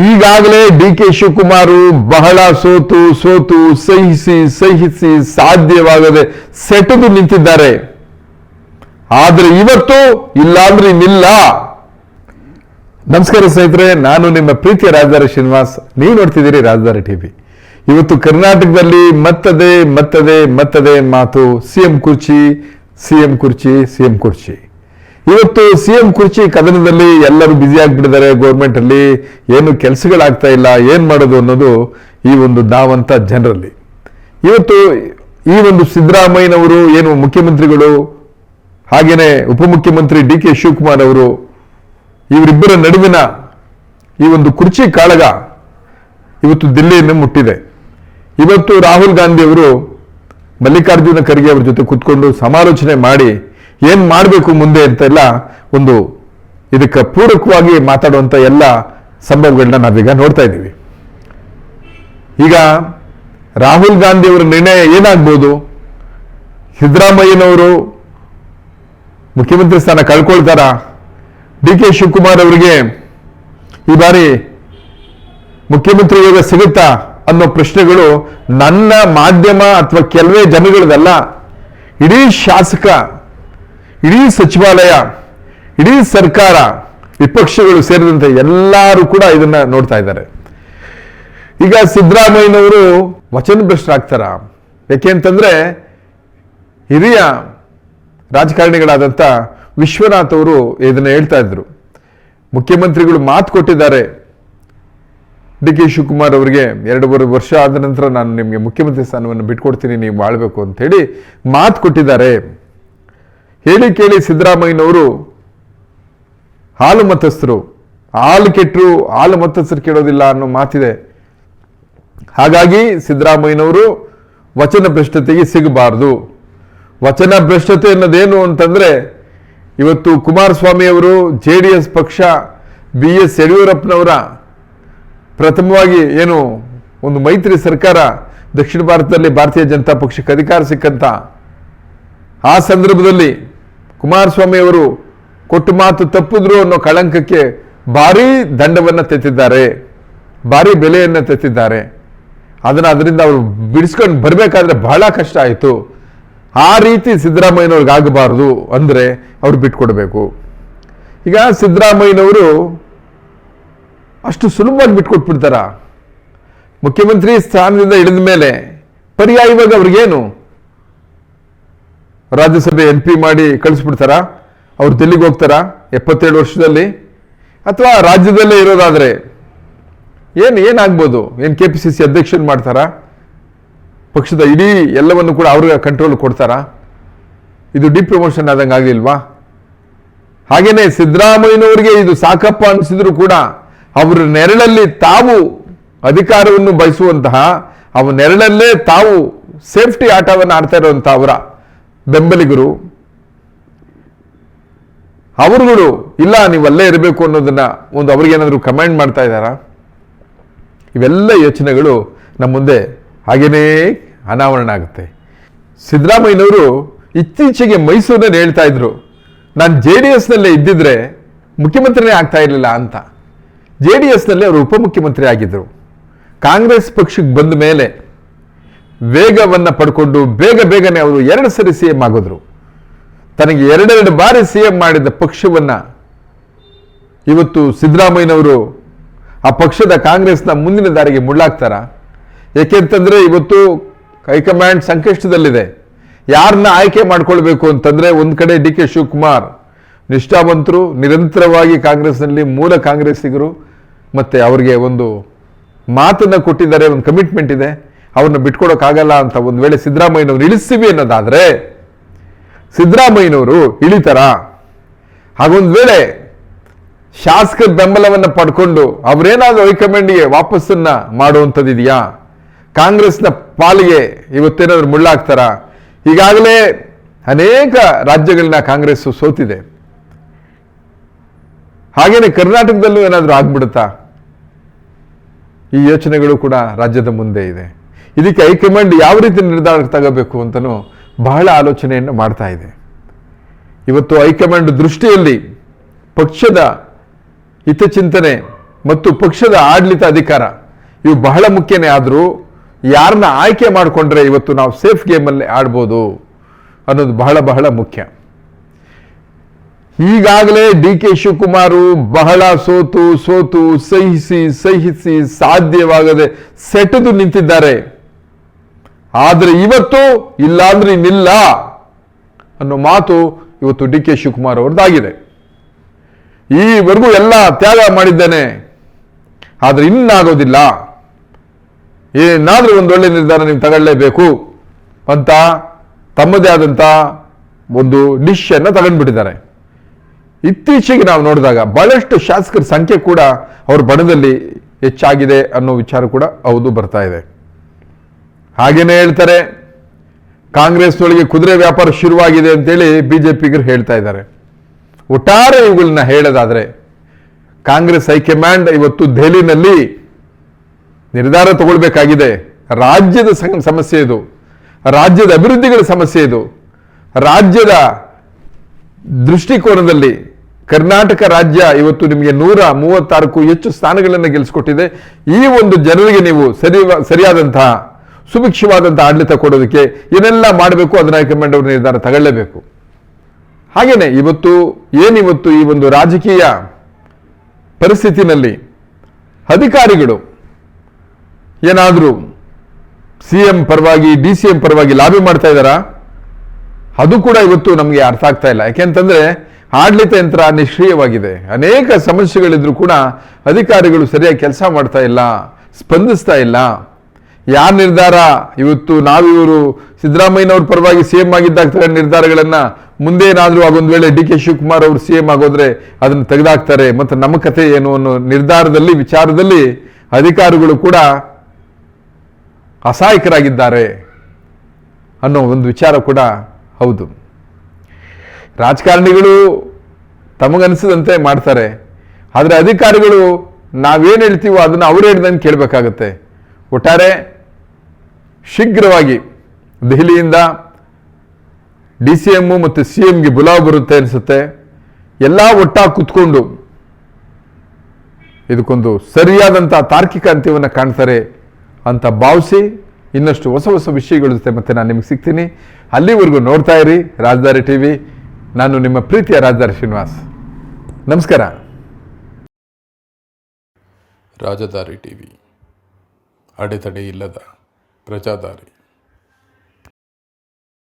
ಈಗಾಗಲೇ D K Shivakumar ಬಹಳ ಸೋತು ಸೋತು, ಸಹಿಸಿ ಸಹಿಸಿ ಸಾಧ್ಯವಾಗದೆ ಸೆಟೆದು ನಿಂತಿದ್ದಾರೆ. ಆದ್ರೆ ಇವತ್ತು ಇಲ್ಲಾಂದ್ರೆ ಇನ್ನಿಲ್ಲ ನಮಸ್ಕಾರ ಸ್ನೇಹಿತರೆ, ನಾನು ನಿಮ್ಮ ಪ್ರೀತಿಯ ರಾಜಧಾರಿ ಶ್ರೀನಿವಾಸ್. ನೀವು ನೋಡ್ತಿದ್ದೀರಿ ರಾಜಧಾರಿ ಟಿವಿ ಇವತ್ತು ಕರ್ನಾಟಕದಲ್ಲಿ ಮತ್ತದೆ ಮತ್ತದೆ ಮತ್ತದೆ ಮಾತು. ಸಿಎಂ ಕುರ್ಚಿ ಸಿಎಂ ಕುರ್ಚಿ ಸಿಎಂ ಕುರ್ಚಿ. ಇವತ್ತು ಸಿ ಎಂ ಕುರ್ಚಿ ಕದನದಲ್ಲಿ ಎಲ್ಲರೂ ಬ್ಯುಸಿ ಆಗ್ಬಿಟ್ಟಿದ್ದಾರೆ. ಗೌರ್ಮೆಂಟ್ ಅಲ್ಲಿ ಏನು ಕೆಲಸಗಳಾಗ್ತಾ ಇಲ್ಲ, ಏನು ಮಾಡೋದು ಅನ್ನೋದು ಈ ಒಂದು ನಾವಂತ ಜನರಲ್ಲಿ. ಇವತ್ತು ಈ ಒಂದು ಸಿದ್ದರಾಮಯ್ಯನವರು ಏನು ಮುಖ್ಯಮಂತ್ರಿಗಳು, ಹಾಗೇನೆ ಉಪಮುಖ್ಯಮಂತ್ರಿ ಡಿ ಕೆ ಶಿವಕುಮಾರ್ ಅವರು, ಇವರಿಬ್ಬರ ನಡುವಿನ ಈ ಒಂದು ಕುರ್ಚಿ ಕಾಳಗ ಇವತ್ತು ದಿಲ್ಲಿಯನ್ನು ಮುಟ್ಟಿದೆ. ಇವತ್ತು ರಾಹುಲ್ ಗಾಂಧಿ ಅವರು ಮಲ್ಲಿಕಾರ್ಜುನ ಖರ್ಗೆ ಅವರ ಜೊತೆ ಕುತ್ಕೊಂಡು ಸಮಾಲೋಚನೆ ಮಾಡಿ ಏನ್ ಮಾಡಬೇಕು ಮುಂದೆ ಅಂತೆಲ್ಲ ಒಂದು ಇದಕ್ಕೆ ಪೂರಕವಾಗಿ ಮಾತಾಡುವಂತ ಎಲ್ಲ ಸಂಭವಗಳನ್ನ ನಾವೀಗ ನೋಡ್ತಾ ಇದ್ದೀವಿ. ಈಗ ರಾಹುಲ್ ಗಾಂಧಿ ಅವರ ನಿರ್ಣಯ ಏನಾಗ್ಬೋದು? ಸಿದ್ದರಾಮಯ್ಯನವರು ಮುಖ್ಯಮಂತ್ರಿ ಸ್ಥಾನ ಕಳ್ಕೊಳ್ತಾರ? ಡಿ ಕೆ ಶಿವಕುಮಾರ್ ಅವರಿಗೆ ಈ ಬಾರಿ ಮುಖ್ಯಮಂತ್ರಿ ಯೋಗ ಸಿಗುತ್ತಾ ಅನ್ನೋ ಪ್ರಶ್ನೆಗಳು ನನ್ನ ಮಾಧ್ಯಮ ಅಥವಾ ಕೆಲವೇ ಜನಗಳದಲ್ಲ, ಇಡೀ ಶಾಸಕ ಇಡೀ ಸಚಿವಾಲಯ, ಇಡೀ ಸರ್ಕಾರ, ವಿಪಕ್ಷಗಳು ಸೇರಿದಂತೆ ಎಲ್ಲರೂ ಕೂಡ ಇದನ್ನ ನೋಡ್ತಾ ಇದ್ದಾರೆ. ಈಗ ಸಿದ್ದರಾಮಯ್ಯನವರು ಯಾಕೆ ಅಂತಂದ್ರೆ ಹಿರಿಯ ರಾಜಕಾರಣಿಗಳಾದಂಥ ವಿಶ್ವನಾಥ್ ಅವರು ಇದನ್ನ ಹೇಳ್ತಾ ಇದ್ರು. ಮುಖ್ಯಮಂತ್ರಿಗಳು ಮಾತು ಕೊಟ್ಟಿದ್ದಾರೆ. ಡಿ ಕೆ ಶಿವಕುಮಾರ್ ಅವರಿಗೆ ಎರಡೂವರೆ ವರ್ಷ ಆದ ನಂತರ ನಾನು ನಿಮಗೆ ಮುಖ್ಯಮಂತ್ರಿ ಸ್ಥಾನವನ್ನು ಬಿಟ್ಕೊಡ್ತೀನಿ, ನೀವು ಆಳ್ಬೇಕು ಅಂತ ಹೇಳಿ ಮಾತು ಕೊಟ್ಟಿದ್ದಾರೆ. ಹೇಳಿ ಕೇಳಿ ಸಿದ್ದರಾಮಯ್ಯನವರು ಹಾಲು ಮತಸ್ಥರು ಹಾಲು ಕೆಟ್ಟರು, ಹಾಲು ಮತಸ್ಥರು ಕೇಳೋದಿಲ್ಲ ಅನ್ನೋ ಮಾತಿದೆ. ಹಾಗಾಗಿ ಸಿದ್ದರಾಮಯ್ಯನವರು ವಚನ ಭ್ರಷ್ಟತೆಗೆ ಸಿಗಬಾರದು. ವಚನ ಭ್ರಷ್ಟತೆ ಅನ್ನೋದೇನು ಅಂತಂದರೆ, ಇವತ್ತು ಕುಮಾರಸ್ವಾಮಿ ಅವರು ಜೆ ಡಿ ಎಸ್ ಪಕ್ಷ, ಬಿ ಎಸ್ ಯಡಿಯೂರಪ್ಪನವರ ಪ್ರಥಮವಾಗಿ ಏನು ಒಂದು ಮೈತ್ರಿ ಸರ್ಕಾರ ದಕ್ಷಿಣ ಭಾರತದಲ್ಲಿ ಭಾರತೀಯ ಜನತಾ ಪಕ್ಷಕ್ಕೆ ಅಧಿಕಾರ ಸಿಕ್ಕಂತ, ಆ ಸಂದರ್ಭದಲ್ಲಿ ಕುಮಾರಸ್ವಾಮಿ ಅವರು ಕೊಟ್ಟು ಮಾತು ತಪ್ಪಿದ್ರು ಅನ್ನೋ ಕಳಂಕಕ್ಕೆ ಭಾರೀ ದಂಡವನ್ನು ತೆತ್ತಿದ್ದಾರೆ, ಭಾರಿ ಬೆಲೆಯನ್ನು ತೆತ್ತಿದ್ದಾರೆ. ಅದನ್ನು ಅದರಿಂದ ಅವರು ಬಿಡಿಸ್ಕೊಂಡು ಬರಬೇಕಾದ್ರೆ ಬಹಳ ಕಷ್ಟ ಆಯಿತು. ಆ ರೀತಿ ಸಿದ್ದರಾಮಯ್ಯನವ್ರಿಗೆ ಆಗಬಾರ್ದು ಅಂದರೆ ಅವ್ರು ಬಿಟ್ಕೊಡ್ಬೇಕು. ಈಗ ಸಿದ್ದರಾಮಯ್ಯನವರು ಅಷ್ಟು ಸುಲಭವಾಗಿ ಬಿಟ್ಕೊಟ್ಬಿಡ್ತಾರ? ಮುಖ್ಯಮಂತ್ರಿ ಸ್ಥಾನದಿಂದ ಇಳಿದ ಮೇಲೆ ಪರ್ಯಾಯವಾಗಿ ಅವ್ರಿಗೇನು? ರಾಜ್ಯಸಭೆ ಎನ್ ಪಿ ಮಾಡಿ ಕಳಿಸ್ಬಿಡ್ತಾರ? ಅವ್ರು ದಿಲ್ಲಿಗೆ ಹೋಗ್ತಾರಾ? ಎಪ್ಪತ್ತೇಳು ವರ್ಷದಲ್ಲಿ? ಅಥವಾ ರಾಜ್ಯದಲ್ಲೇ ಇರೋದಾದರೆ? ಏನು, ಏನಾಗ್ಬೋದು? ಏನು ಕೆ ಪಿ ಸಿ ಸಿ ಅಧ್ಯಕ್ಷನ್ ಮಾಡ್ತಾರಾ? ಪಕ್ಷದ ಇಡೀ ಎಲ್ಲವನ್ನು ಕೂಡ ಅವ್ರಿಗೆ ಕಂಟ್ರೋಲ್ ಕೊಡ್ತಾರಾ? ಇದು ಡಿಪ್ರಮೋಷನ್ ಆದಂಗೆ ಆಗಲಿಲ್ವಾ? ಹಾಗೆಯೇ ಸಿದ್ದರಾಮಯ್ಯನವರಿಗೆ ಇದು ಸಾಕಪ್ಪ ಅನಿಸಿದ್ರು ಕೂಡ ಅವರ ನೆರಳಲ್ಲಿ ತಾವು ಅಧಿಕಾರವನ್ನು ಬಯಸುವಂತಹ ಅವ ನೆರಳಲ್ಲೇ ತಾವು ಸೇಫ್ಟಿ ಆಟವನ್ನು ಆಡ್ತಾ ಇರುವಂತಹ ಅವರ ಬೆಂಬಲಿಗರು, ಅವರುಗಳು, ಇಲ್ಲ ನೀವು ಅಲ್ಲೇ ಇರಬೇಕು ಅನ್ನೋದನ್ನ ಒಂದು ಅವ್ರಿಗೇನಾದರೂ ಕಮೆಂಟ್ ಮಾಡ್ತಾ ಇದ್ದಾರಾ? ಇವೆಲ್ಲ ಯೋಚನೆಗಳು ನಮ್ಮ ಮುಂದೆ ಹಾಗೇನೇ ಅನಾವರಣ ಆಗುತ್ತೆ. ಸಿದ್ದರಾಮಯ್ಯನವರು ಇತ್ತೀಚೆಗೆ ಮೈಸೂರಿನಲ್ಲಿ ಹೇಳ್ತಾ ಇದ್ರು, ನಾನು ಜೆ ಡಿ ಎಸ್ನಲ್ಲೇ ಇದ್ದಿದ್ರೆ ಮುಖ್ಯಮಂತ್ರಿನೇ ಆಗ್ತಾ ಇರಲಿಲ್ಲ ಅಂತ. ಜೆ ಡಿ ಎಸ್ನಲ್ಲಿ ಅವರು ಉಪಮುಖ್ಯಮಂತ್ರಿ ಆಗಿದ್ದರು ಕಾಂಗ್ರೆಸ್ ಪಕ್ಷಕ್ಕೆ ಬಂದ ಮೇಲೆ ವೇಗವನ್ನು ಪಡ್ಕೊಂಡು ಬೇಗ ಬೇಗನೆ ಅವರು ಎರಡು ಸರಿ ಸಿ ಎಂ ಆಗಿದ್ರು. ತನಗೆ ಎರಡೆರಡು ಬಾರಿ ಸಿ ಎಂ ಮಾಡಿದ ಪಕ್ಷವನ್ನ ಇವತ್ತು ಸಿದ್ದರಾಮಯ್ಯನವರು ಆ ಪಕ್ಷದ ಕಾಂಗ್ರೆಸ್ನ ಮುಂದಿನ ದಾರಿಗೆ ಮುಳ್ಳಾಗ್ತಾರ? ಏಕೆಂತಂದರೆ ಇವತ್ತು ಹೈಕಮಾಂಡ್ ಸಂಕಷ್ಟದಲ್ಲಿದೆ. ಯಾರನ್ನ ಆಯ್ಕೆ ಮಾಡ್ಕೊಳ್ಬೇಕು ಅಂತಂದ್ರೆ ಒಂದು ಕಡೆ ಡಿ ಕೆ ಶಿವಕುಮಾರ್, ನಿಷ್ಠಾವಂತರು, ನಿರಂತರವಾಗಿ ಕಾಂಗ್ರೆಸ್ನಲ್ಲಿ ಮೂಲ ಕಾಂಗ್ರೆಸ್ಸಿಗರು, ಮತ್ತೆ ಅವರಿಗೆ ಒಂದು ಮಾತನ್ನ ಕೊಟ್ಟಿದ್ದಾರೆ, ಒಂದು ಕಮಿಟ್ಮೆಂಟ್ ಇದೆ. ಅವ್ರನ್ನ ಬಿಟ್ಕೊಡೋಕ್ಕಾಗಲ್ಲ ಅಂತ ಒಂದು ವೇಳೆ ಸಿದ್ದರಾಮಯ್ಯನವ್ರು ಇಳಿಸ್ತೀವಿ ಅನ್ನೋದಾದ್ರೆ ಸಿದ್ದರಾಮಯ್ಯನವರು ಇಳಿತಾರ. ಹಾಗೊಂದು ವೇಳೆ ಶಾಸಕರ ಬೆಂಬಲವನ್ನು ಪಡ್ಕೊಂಡು ಅವರೇನಾದ್ರೂ ಹೈಕಮಾಂಡ್ಗೆ ವಾಪಸ್ಸನ್ನ ಮಾಡುವಂಥದ್ದಿದೆಯಾ ಕಾಂಗ್ರೆಸ್ನ ಪಾಲಿಗೆ ಇವತ್ತೇನಾದ್ರು ಮುಳ್ಳಾಗ್ತಾರ? ಈಗಾಗಲೇ ಅನೇಕ ರಾಜ್ಯಗಳನ್ನ ಕಾಂಗ್ರೆಸ್ ಸೋತಿದೆ. ಹಾಗೇನೆ ಕರ್ನಾಟಕದಲ್ಲೂ ಏನಾದರೂ ಆಗ್ಬಿಡುತ್ತಾ? ಈ ಯೋಚನೆಗಳು ಕೂಡ ರಾಜ್ಯದ ಮುಂದೆ ಇದೆ. ಇದಕ್ಕೆ ಹೈಕಮಾಂಡ್ ಯಾವ ರೀತಿ ನಿರ್ಧಾರ ತಗೋಬೇಕು ಅಂತಲೂ ಬಹಳ ಆಲೋಚನೆಯನ್ನು ಮಾಡ್ತಾ ಇದೆ. ಇವತ್ತು ಹೈಕಮಾಂಡ್ ದೃಷ್ಟಿಯಲ್ಲಿ ಪಕ್ಷದ ಹಿತಚಿಂತನೆ ಮತ್ತು ಪಕ್ಷದ ಆಡಳಿತ ಅಧಿಕಾರ ಇವು ಬಹಳ ಮುಖ್ಯನೇ. ಆದರೂ ಯಾರನ್ನ ಆಯ್ಕೆ ಮಾಡಿಕೊಂಡ್ರೆ ಇವತ್ತು ನಾವು ಸೇಫ್ ಗೇಮಲ್ಲಿ ಆಡ್ಬೋದು ಅನ್ನೋದು ಬಹಳ ಬಹಳ ಮುಖ್ಯ. ಈಗಾಗಲೇ ಡಿ ಕೆ ಶಿವಕುಮಾರು ಬಹಳ ಸೋತು ಸೋತು ಸಹಿಸಿ ಸಹಿಸಿ ಸಾಧ್ಯವಾಗದೆ ಸೆಟೆದು ನಿಂತಿದ್ದಾರೆ. ಆದರೆ ಇವತ್ತು ಇಲ್ಲ ಅಂದ್ರೆ ಇನ್ನಿಲ್ಲ ಅನ್ನೋ ಮಾತು ಇವತ್ತು ಡಿ ಕೆ ಶಿವಕುಮಾರ್ ಅವ್ರದ್ದಾಗಿದೆ. ಈವರೆಗೂ ಎಲ್ಲ ತ್ಯಾಗ ಮಾಡಿದ್ದೇನೆ, ಆದರೆ ಇನ್ನಾಗೋದಿಲ್ಲ. ಏನಾದರೂ ಒಂದು ಒಳ್ಳೆ ನಿರ್ಧಾರ ನೀವು ತಗೊಳ್ಳೇಬೇಕು ಅಂತ ತಮ್ಮದೇ ಆದಂಥ ಒಂದು ಡಿಶ್ ಅನ್ನು ತಗೊಂಡ್ಬಿಟ್ಟಿದ್ದಾರೆ. ಇತ್ತೀಚೆಗೆ ನಾವು ನೋಡಿದಾಗ ಬಹಳಷ್ಟು ಶಾಸಕರ ಸಂಖ್ಯೆ ಕೂಡ ಅವ್ರ ಬಣದಲ್ಲಿ ಹೆಚ್ಚಾಗಿದೆ ಅನ್ನೋ ವಿಚಾರ ಕೂಡ ಹೌದು ಬರ್ತಾ ಇದೆ. ಹಾಗೇನೆ ಹೇಳ್ತಾರೆ, ಕಾಂಗ್ರೆಸ್ನೊಳಗೆ ಕುದುರೆ ವ್ಯಾಪಾರ ಶುರುವಾಗಿದೆ ಅಂತೇಳಿ ಬಿಜೆಪಿಗರು ಹೇಳ್ತಾ ಇದ್ದಾರೆ. ಒಟ್ಟಾರೆ ಇವುಗಳನ್ನ ಹೇಳೋದಾದ್ರೆ, ಕಾಂಗ್ರೆಸ್ ಹೈಕಮಾಂಡ್ ಇವತ್ತು ದೆಹಲಿನಲ್ಲಿ ನಿರ್ಧಾರ ತಗೊಳ್ಬೇಕಾಗಿದೆ. ರಾಜ್ಯದ ಸಮಸ್ಯೆ ಇದು. ರಾಜ್ಯದ ಅಭಿವೃದ್ಧಿಗಳ ಸಮಸ್ಯೆ ಇದು. ರಾಜ್ಯದ ದೃಷ್ಟಿಕೋನದಲ್ಲಿ ಕರ್ನಾಟಕ ರಾಜ್ಯ ಇವತ್ತು ನಿಮಗೆ ನೂರ ಮೂವತ್ತಾರಕ್ಕೂ ಹೆಚ್ಚು ಸ್ಥಾನಗಳನ್ನು ಗೆಲ್ಲಿಸ್ಕೊಟ್ಟಿದೆ ಈ ಒಂದು ಜನರಿಗೆ ನೀವು ಸರಿ ಸರಿಯಾದಂತಹ ಸುಭಿಕ್ಷವಾದಂತಹ ಆಡಳಿತ ಕೊಡೋದಕ್ಕೆ ಏನೆಲ್ಲ ಮಾಡಬೇಕು, ಅದನ್ನ ಹೈಕಮಾಂಡ್ ಅವರು ನಿರ್ಧಾರ ತಗೊಳ್ಳೇಬೇಕು. ಹಾಗೇನೆ ಇವತ್ತು, ಏನಿವತ್ತು ಈ ಒಂದು ರಾಜಕೀಯ ಪರಿಸ್ಥಿತಿನಲ್ಲಿ ಅಧಿಕಾರಿಗಳು ಏನಾದರೂ ಸಿ ಎಂ ಪರವಾಗಿ, ಡಿ ಸಿ ಎಂ ಪರವಾಗಿ ಲಾಬಿ ಮಾಡ್ತಾ ಇದ್ದಾರಾ? ಅದು ಕೂಡ ಇವತ್ತು ನಮಗೆ ಅರ್ಥ ಆಗ್ತಾ ಇಲ್ಲ. ಯಾಕೆಂತಂದ್ರೆ ಆಡಳಿತ ಯಂತ್ರ ನಿಷ್ಕ್ರಿಯವಾಗಿದೆ. ಅನೇಕ ಸಮಸ್ಯೆಗಳಿದ್ರು ಕೂಡ ಅಧಿಕಾರಿಗಳು ಸರಿಯಾಗಿ ಕೆಲಸ ಮಾಡ್ತಾ ಇಲ್ಲ, ಸ್ಪಂದಿಸ್ತಾ ಇಲ್ಲ. ಯಾರ ನಿರ್ಧಾರ? ಇವತ್ತು ನಾವಿವರು ಸಿದ್ದರಾಮಯ್ಯನವ್ರ ಪರವಾಗಿ ಸಿ ಎಂ ಆಗಿದ್ದಾಗ ನಿರ್ಧಾರಗಳನ್ನು. ನಿರ್ಧಾರಗಳನ್ನ ಮುಂದೆ ಏನಾದರೂ ಆಗೊಂದು ವೇಳೆ ಡಿ ಕೆ ಶಿವಕುಮಾರ್ ಅವರು ಸಿ ಎಂ ಆಗೋದ್ರೆ ಅದನ್ನು ತೆಗೆದಾಕ್ತಾರೆ. ಮತ್ತು ನಮ್ಮ ಕಥೆ ಏನು ಅನ್ನೋ ನಿರ್ಧಾರದಲ್ಲಿ, ವಿಚಾರದಲ್ಲಿ ಅಧಿಕಾರಿಗಳು ಕೂಡ ಅಸಹಾಯಕರಾಗಿದ್ದಾರೆ ಅನ್ನೋ ಒಂದು ವಿಚಾರ ಕೂಡ ಹೌದು. ರಾಜಕಾರಣಿಗಳು ತಮಗನಿಸಿದಂತೆ ಮಾಡ್ತಾರೆ. ಆದರೆ ಅಧಿಕಾರಿಗಳು ನಾವೇನು ಹೇಳ್ತೀವೋ ಅದನ್ನು ಅವರು ಹೇಳಿದಂಗೆ ಕೇಳಬೇಕಾಗತ್ತೆ. ಒಟ್ಟಾರೆ ಶೀಘ್ರವಾಗಿ ದೆಹಲಿಯಿಂದ ಡಿ ಸಿ ಎಮ್ಮು ಮತ್ತು ಸಿ ಎಮ್ಗೆ ಬುಲಾವ್ ಬರುತ್ತೆ ಅನಿಸುತ್ತೆ. ಎಲ್ಲ ಒಟ್ಟಾಗಿ ಕುತ್ಕೊಂಡು ಇದಕ್ಕೊಂದು ಸರಿಯಾದಂಥ ತಾರ್ಕಿಕ ಅಂತ್ಯವನ್ನು ಕಾಣ್ತಾರೆ ಅಂತ ಭಾವಿಸಿ ಇನ್ನಷ್ಟು ಹೊಸ ಹೊಸ ವಿಷಯಗಳ ಜೊತೆ ಮತ್ತೆ ನಾನು ನಿಮಗೆ ಸಿಗ್ತೀನಿ. ಅಲ್ಲಿವರೆಗೂ ನೋಡ್ತಾ ಇರಿ ರಾಜಧಾರಿ ಟಿ ವಿ. ನಾನು ನಿಮ್ಮ ಪ್ರೀತಿಯ ರಾಜಧಾರಿ ಶ್ರೀನಿವಾಸ್. ನಮಸ್ಕಾರ. ರಾಜಧಾರಿ ಟಿವಿ ಅಡೆತಡೆ ಇಲ್ಲದ प्रजादारी